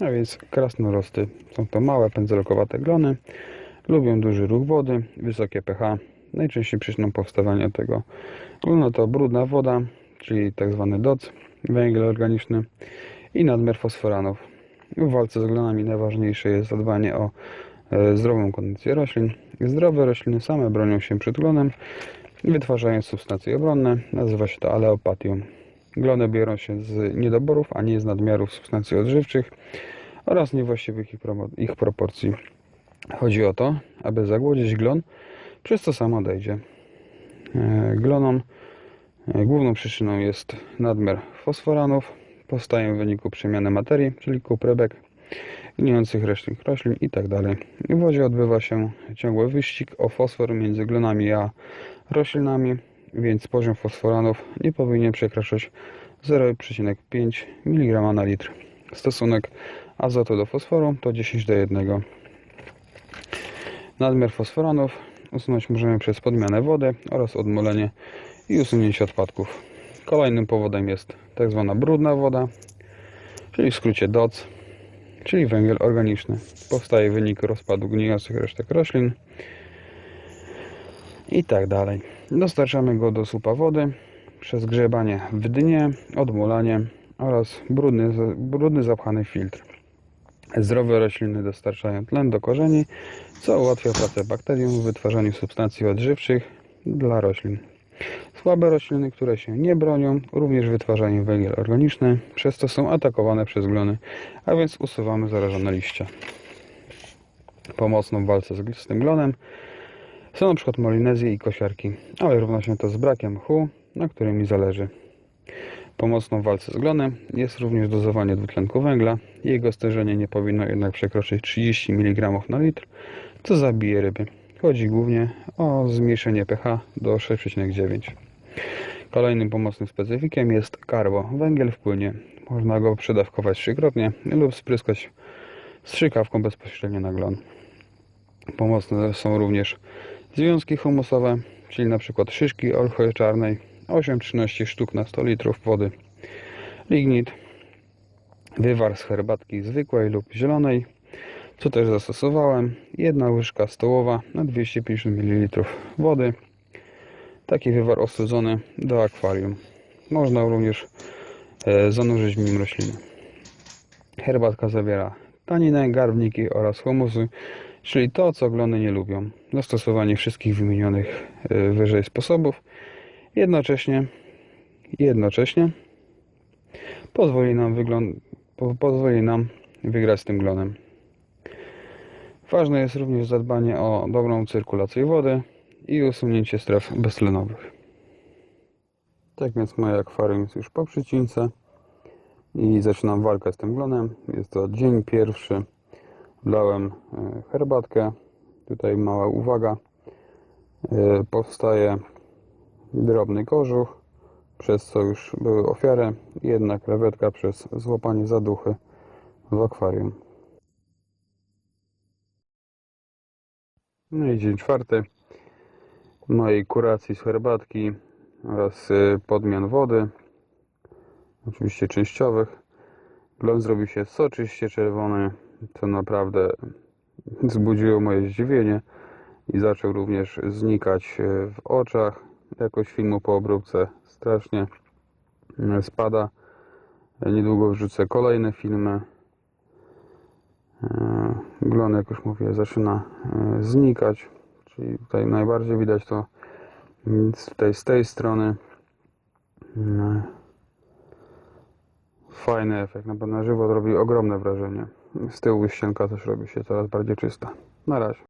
A więc krasnorosty. Są to małe, pędzelkowate glony. Lubią duży ruch wody, wysokie pH. Najczęściej przyczyną powstawania tego glonu to brudna woda, czyli tak zwany DOC, węgiel organiczny i nadmiar fosforanów. W walce z glonami najważniejsze jest zadbanie o e, zdrową kondycję roślin. Zdrowe rośliny same bronią się przed glonem, wytwarzając substancje obronne. Nazywa się to aleopatią. Glony biorą się z niedoborów, a nie z nadmiarów substancji odżywczych oraz niewłaściwych ich, ich proporcji. Chodzi o to, aby zagłodzić glon, przez co sam odejdzie. E, Glonom e, główną przyczyną jest nadmiar fosforanów. Powstaje w wyniku przemiany materii, czyli kuprybek, gnijących resztek roślin itd. W wodzie odbywa się ciągły wyścig o fosfor między glonami a roślinami, więc poziom fosforanów nie powinien przekraczać 0,5 mg na litr. Stosunek azotu do fosforu to 10 do 1. Nadmiar fosforanów usunąć możemy przez podmianę wody oraz odmulenie i usunięcie odpadków. Kolejnym powodem jest tak zwana brudna woda, czyli w skrócie DOC, czyli węgiel organiczny. Powstaje w wyniku rozpadu gnijących resztek roślin i tak dalej. Dostarczamy go do słupa wody przez grzebanie w dnie, odmulanie oraz brudny, brudny zapchany filtr. Zdrowe rośliny dostarczają tlen do korzeni, co ułatwia pracę bakterium w wytwarzaniu substancji odżywczych dla roślin. Słabe rośliny, które się nie bronią, również wytwarzają węgiel organiczny, przez to są atakowane przez glony, a więc usuwamy zarażone liście. Pomocną w walce z, tym glonem są na przykład molinezje i kosiarki, ale równa się to z brakiem mchu, na którym mi zależy. Pomocną w walce z glonem jest również dozowanie dwutlenku węgla. Jego stężenie nie powinno jednak przekroczyć 30 mg na litr, co zabije ryby. Chodzi głównie o zmniejszenie pH do 6,9. Kolejnym pomocnym specyfikiem jest karbo, węgiel w płynie. Można go przedawkować trzykrotnie lub spryskać strzykawką bezpośrednio na glon. Pomocne są również związki humusowe, czyli np. szyszki olchy czarnej 8-13 sztuk na 100 litrów wody. Lignit, wywar z herbatki zwykłej lub zielonej, co też zastosowałem. Jedna łyżka stołowa na 250 ml wody. Taki wywar ostudzony do akwarium. Można również e, zanurzyć w nim rośliny. Herbatka zawiera taninę, garbniki oraz humusy, czyli to, co glony nie lubią. Zastosowanie wszystkich wymienionych e, wyżej sposobów jednocześnie jednocześnie pozwoli nam, wygląd- po- pozwoli nam wygrać z tym glonem. Ważne jest również zadbanie o dobrą cyrkulację wody i usunięcie stref beztlenowych. Tak więc moje akwarium jest już po przycince i zaczynam walkę z tym glonem. Jest to dzień pierwszy. Wlałem e, herbatkę. Tutaj mała uwaga. E, Powstaje drobny kożuch, przez co już były ofiary. Jedna krewetka przez złapanie zaduchy w akwarium. No i dzień czwarty mojej kuracji z herbatki oraz y, podmian wody, oczywiście częściowych. Glon zrobił się soczyście czerwony, co naprawdę wzbudziło moje zdziwienie i zaczął również znikać y, w oczach. Jakość filmu po obróbce strasznie y, spada. Niedługo wrzucę kolejne filmy. E, Glon, jak już mówię, zaczyna e, znikać. Czyli tutaj najbardziej widać to mm, z tej, z tej strony. Fajny efekt, na pewno na żywo robi ogromne wrażenie. Z tyłu ścianka też robi się coraz bardziej czysta. Na razie.